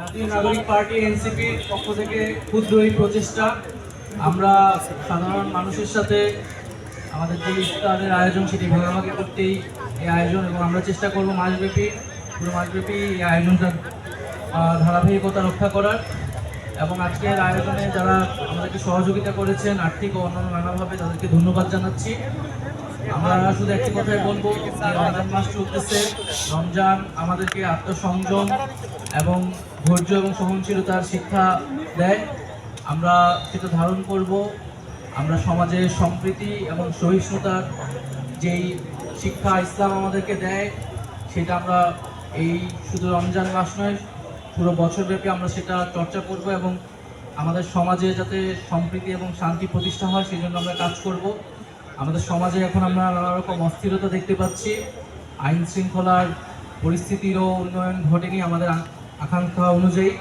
জাতীয় নাগরিক পার্টি এনসিপির পক্ষ থেকে ক্ষুদ্র এই প্রচেষ্টা। আমরা সাধারণ মানুষের সাথে আমাদের যে ইফতারের আয়োজন, সেটি ভাগাভাগি করতেই এই আয়োজন এবং আমরা চেষ্টা করব মাসব্যাপী, পুরো মাসব্যাপী এই আয়োজনটা ধারাবাহিকতা রক্ষা করার এবং আজকের আয়োজনে যারা আমাদেরকে সহযোগিতা করেছেন, আর্থিক ও অন্যান্য নানাভাবে তাদেরকে ধন্যবাদ জানাচ্ছি। আমরা শুধু একটি কথাই বলব রমজান মাস চলতেছে। রমজান আমাদেরকে আত্মসংযম এবং ধৈর্য এবং সহনশীলতার শিক্ষা দেয়। আমরা সেটা ধারণ করব। আমরা সমাজের সম্প্রীতি এবং সহিষ্ণুতার যেই শিক্ষা ইসলাম আমাদেরকে দেয়, সেটা আমরা এই শুধু রমজান মাস নয়, পুরো বছরব্যাপী আমরা সেটা চর্চা করব এবং আমাদের সমাজে যাতে সম্প্রীতি এবং শান্তি প্রতিষ্ঠা হয় সেই জন্য আমরা কাজ করব। আমাদের সমাজে এখন আমরা নানা রকম অস্থিরতা দেখতে পাচ্ছি। আইন শৃঙ্খলার পরিস্থিতিরও উন্নয়ন ঘটেনি আমাদের আকাঙ্ক্ষা অনুযায়ী।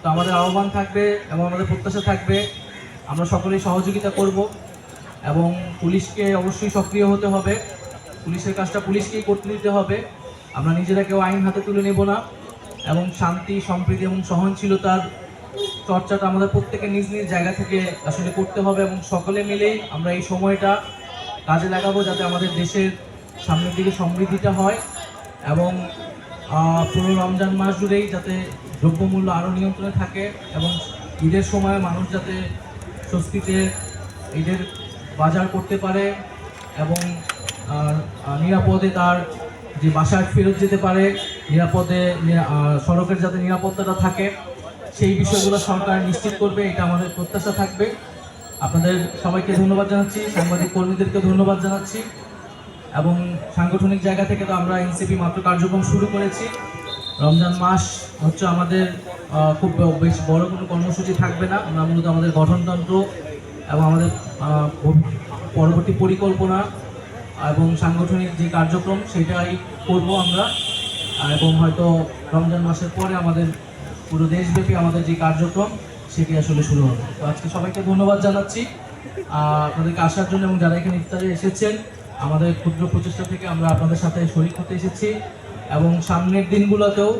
তো আমাদের আহ্বান থাকবে এবং আমাদের প্রত্যাশা থাকবে, আমরা সকলেই সহযোগিতা করব এবং পুলিশকে অবশ্যই সক্রিয় হতে হবে। পুলিশের কাজটা পুলিশকেই করতে দিতে হবে। আমরা নিজেরা কেউ আইন হাতে তুলে নেব না এবং শান্তি, সম্প্রীতি এবং সহনশীলতার চর্চাটা আমাদের প্রত্যেকের নিজ নিজ জায়গা থেকে আসলে করতে হবে এবং সকলে মিলেই আমরা এই সময়টা কাজে লাগাবো যাতে আমাদের দেশের সামনের দিকে সমৃদ্ধিটা হয় এবং পুরো রমজান মাস জুড়েই যাতে দ্রব্যমূল্য আরও নিয়ন্ত্রণে থাকে এবং ঈদের সময় মানুষ যাতে স্বস্তিতে ঈদের বাজার করতে পারে এবং নিরাপদে তার যে বাসায় ফেরত যেতে পারে, নিরাপদে সড়কের যাতে নিরাপত্তাটা থাকে, সেই বিষয়গুলো সরকার নিশ্চিত করবে, এটা আমাদের প্রত্যাশা থাকবে। আপনাদের সবাইকে ধন্যবাদ জানাচ্ছি, সাংবাদিক কর্মীদেরকে ধন্যবাদ জানাচ্ছি, এবং সাংগঠনিক জায়গা থেকে তো আমরা এনসিপি মাত্র কার্যক্রম শুরু করেছি। রমজান মাস হচ্ছে আমাদের খুব বেশ বড় কোনো কর্মসূচি থাকবে না আমরা মূলত আমাদের গঠনতন্ত্র এবং আমাদের পরবর্তী পরিকল্পনা এবং সাংগঠনিক যে কার্যক্রম সেটাই করব আমরা। এবং হয়তো রমজান মাসের পরে আমাদের পুরো দেশব্যাপী আমাদের যে কার্যক্রম সেটি আসলে শুরু হবে। তো আজকে সবাইকে ধন্যবাদ জানাচ্ছি। আপনাদেরকে আসার জন্য এবং যারা এখানে ইফতারে এসেছেন, আমাদের ক্ষুদ্র প্রচেষ্টা থেকে আমরা আপনাদের সাথে শরীর হতে এসেছি এবং সামনের দিনগুলোতেও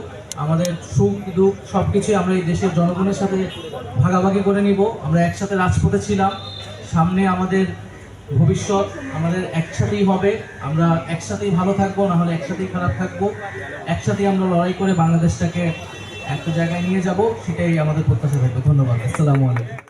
আমাদের সুখ, দুঃখ সব কিছুই আমরা এই দেশের জনগণের সাথে ভাগাভাগি করে নিব। আমরা একসাথে রাজপথে ছিলাম। সামনে আমাদের ভবিষ্যৎ আমাদের একসাথেই হবে। আমরা একসাথেই ভালো থাকব, না হলে একসাথেই খারাপ থাকব। একসাথেই আমরা লড়াই করে বাংলাদেশটাকে একটা জায়গায় নিয়ে যাব সেটাই আমাদের প্রত্যাশা থাকবে। ধন্যবাদ। আসসালামু আলাইকুম।